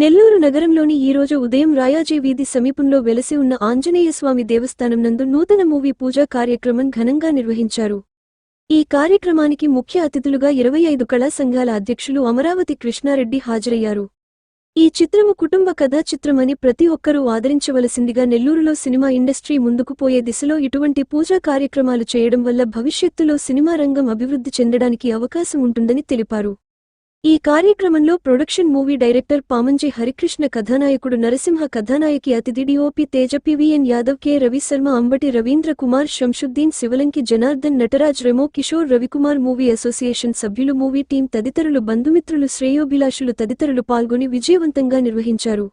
నెల్లూరు నగరంలోని ఈరోజు ఉదయం రాయాజీ వీధి సమీపంలో వెలసి ఉన్న ఆంజనేయస్వామి దేవస్థానం నందు నూతన మూవీ పూజా కార్యక్రమం ఘనంగా నిర్వహించారు. ఈ కార్యక్రమానికి ముఖ్య అతిథులుగా ఇరవై ఐదు కళా సంఘాల అధ్యక్షులు అమరావతి కృష్ణారెడ్డి హాజరయ్యారు. ఈ చిత్రము కుటుంబ కథా చిత్రమని ప్రతి ఒక్కరూ ఆదరించవలసిందిగా నెల్లూరులో సినిమా ఇండస్ట్రీ ముందుకు పోయే దిశలో ఇటువంటి పూజా కార్యక్రమాలు చేయడం వల్ల భవిష్యత్తులో సినిమా రంగం అభివృద్ధి చెందడానికి అవకాశం ఉంటుందని తెలిపారు. ఈ కార్యక్రమంలో production movie director Pamanji Harikrishna కథానాయకుడు Narasimha కథానాయకి Athidhi DOP Teja PVN Yadav K. Ravisharma Ambati Ravindra Kumar Shamshuddin Sivalanki Janardhan Nataraj Remo Kishore Ravikumar movie association సభ్యులు మూవీ టీం తదితరులు బంధుమిత్రులు శ్రేయోభిలాషులు తదితరులు పాల్గొని విజయవంతంగా నిర్వహించారు.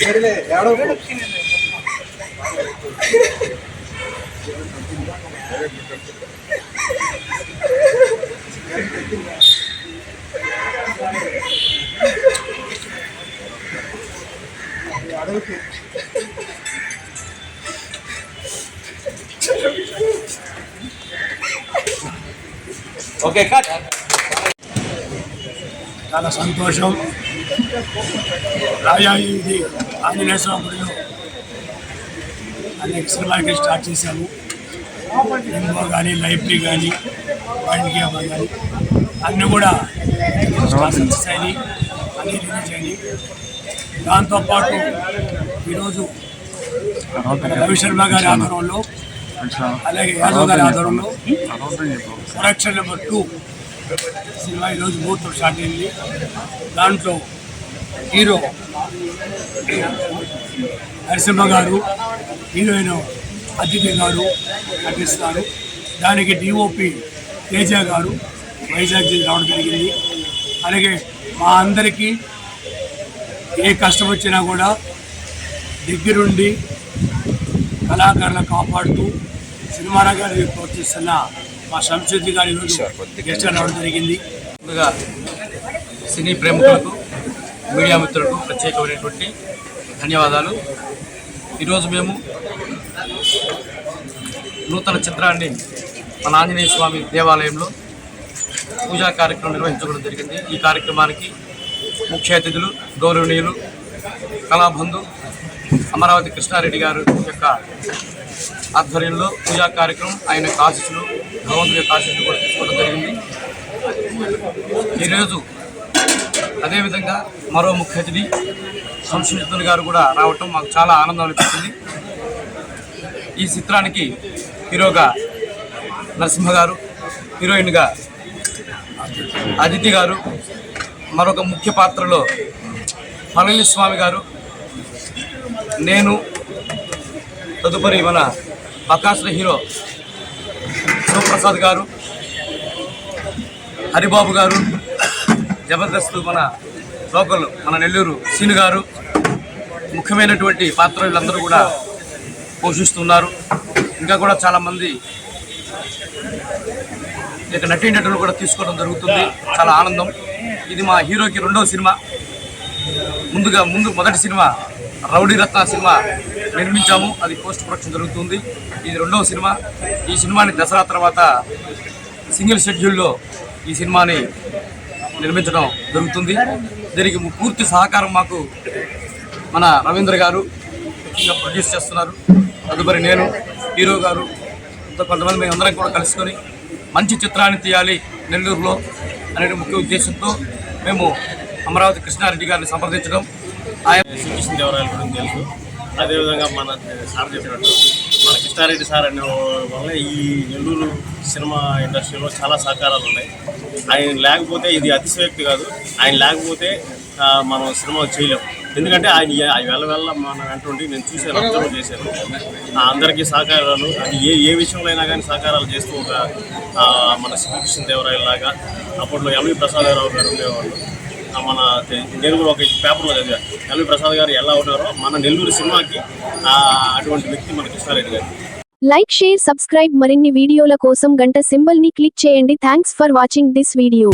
సరేలే ఏడవ అడవికి ఓకే కట్ చాలా సంతోషం. రాజా ఇది ఆంజనేయ స్వామి గుడిలో అనేక సినిమాకి స్టార్ట్ చేశాము. ఎన్నో కానీ లైబ్రరీ కానీ వైండ్ గేమ్ కానీ అన్నీ కూడా అన్నీ రిలీజ్ అయినాయి దాంతోపాటు ఈరోజు రవి శర్మ గారి ఆధ్వర్యంలో అలాగే యాదవ్ గారి ఆధ్వర్యంలో ప్రొడక్షన్ నెంబర్ టూ సినిమా ఈరోజు ముహూర్తం స్టార్ట్ అయింది. దాంట్లో హీరో నరసింహ గారు హీరోయిన్ అతిథి గారు నటిస్తారు. దానికి డిఓపి తేజ గారు వైజాగ్ జిల్లా రావడం జరిగింది. అలాగే మా అందరికీ ఏ కష్టం వచ్చినా కూడా దగ్గరుండి కళాకారులను కాపాడుతూ సినిమా రంగాన్ని ప్రోత్సహిస్తున్న మా సంస్కృతి గారి ఈరోజు గెస్ట్ రావడం జరిగింది. ముందుగా సినీ ప్రేమికులకు మీడియా మిత్రులకు ప్రత్యేకమైనటువంటి ధన్యవాదాలు. ఈరోజు మేము నూతన చిత్రాన్ని మన ఆంజనేయ స్వామి దేవాలయంలో పూజా కార్యక్రమం నిర్వహించడం జరిగింది. ఈ కార్యక్రమానికి ముఖ్య అతిథులు గౌరవనీయులు కళాబంధు అమరావతి కృష్ణారెడ్డి గారు యొక్క ఆధ్వర్యంలో పూజా కార్యక్రమం ఆయన కాశీసులు భగవంతుడి యొక్క ఆశీస్సులు కూడా తీసుకోవడం జరిగింది. ఈరోజు అదేవిధంగా మరో ముఖ్య అతిథి సంస్కృతుని గారు కూడా రావటం మాకు చాలా ఆనందం అనిపించింది ఈ చిత్రానికి హీరోగా నరసింహ గారు హీరోయిన్గా అదితి గారు మరొక ముఖ్య పాత్రలో పళని స్వామి గారు నేను తదుపరి మన బకాసుల హీరో శివప్రసాద్ గారు హరిబాబు గారు జబర్దస్త్ మన లోకల్ మన నెల్లూరు సీను గారు ముఖ్యమైనటువంటి పాత్ర వీళ్ళందరూ కూడా పోషిస్తున్నారు. ఇంకా కూడా చాలామంది ఇక నటీనటులు కూడా తీసుకోవడం జరుగుతుంది. చాలా ఆనందం. ఇది మా హీరోకి రెండవ సినిమా. ముందుగా ముందు మొదటి సినిమా రౌడీ రత్న సినిమా నిర్మించాము. అది పోస్ట్ ప్రొడక్షన్ జరుగుతుంది. ఇది రెండవ సినిమా. ఈ సినిమాని దసరా తర్వాత సింగిల్ షెడ్యూల్లో ఈ సినిమాని నిర్మించడం జరుగుతుంది. దీనికి పూర్తి సహకారం మాకు మన రవీంద్ర గారు ముఖ్యంగా ప్రొడ్యూస్ చేస్తున్నారు. తదుపరి నేను హీరో గారు కొంతమంది మేము అందరం కూడా కలుసుకొని మంచి చిత్రాన్ని తీయాలి నెల్లూరులో అనే ముఖ్య ఉద్దేశంతో మేము అమరావతి కృష్ణారెడ్డి గారిని సంప్రదించడం. ఆయన శ్రీకృష్ణ దేవరాయల గురించి తెలుసు. అదేవిధంగా మన సార్ చెప్పినట్టు మన కృష్ణారెడ్డి సార్ అనే వల్ల ఈ నెల్లూరు సినిమా ఇండస్ట్రీలో చాలా సహకారాలు ఉన్నాయి. ఆయన లేకపోతే ఇది అతిశయోక్తి కాదు. ఆయన లేకపోతే మనం సినిమా చేయలేం. ఎందుకంటే ఆయన ఆయన వెళ్ళ వెళ్ళ మన వెంట ఉండి నేను చూశాను అబ్జర్వ్ చేశాను. ఆ, అందరికీ సహకారాలు అది ఏ ఏ విషయంలో అయినా కానీ సహకారాలు చేస్తూ ఒక మన శ్రీకృష్ణ దేవరాయలు లాగా అప్పట్లో ఎంవి ప్రసాదరావు గారు ఉండేవాళ్ళు. మన నేను కూడా ఒక పేపర్లో చదివాను. ఎల్వి ప్రసాద్ గారు ఎలా ఉన్నారో మన నెల్లూరు సినిమాకి అటువంటి వ్యక్తి మన కృష్ణారెడ్డి గారు. లైక్ షేర్ సబ్స్క్రైబ్ మరిన్ని వీడియోల కోసం గంట సింబల్ని క్లిక్ చేయండి. Thanks for watching this video.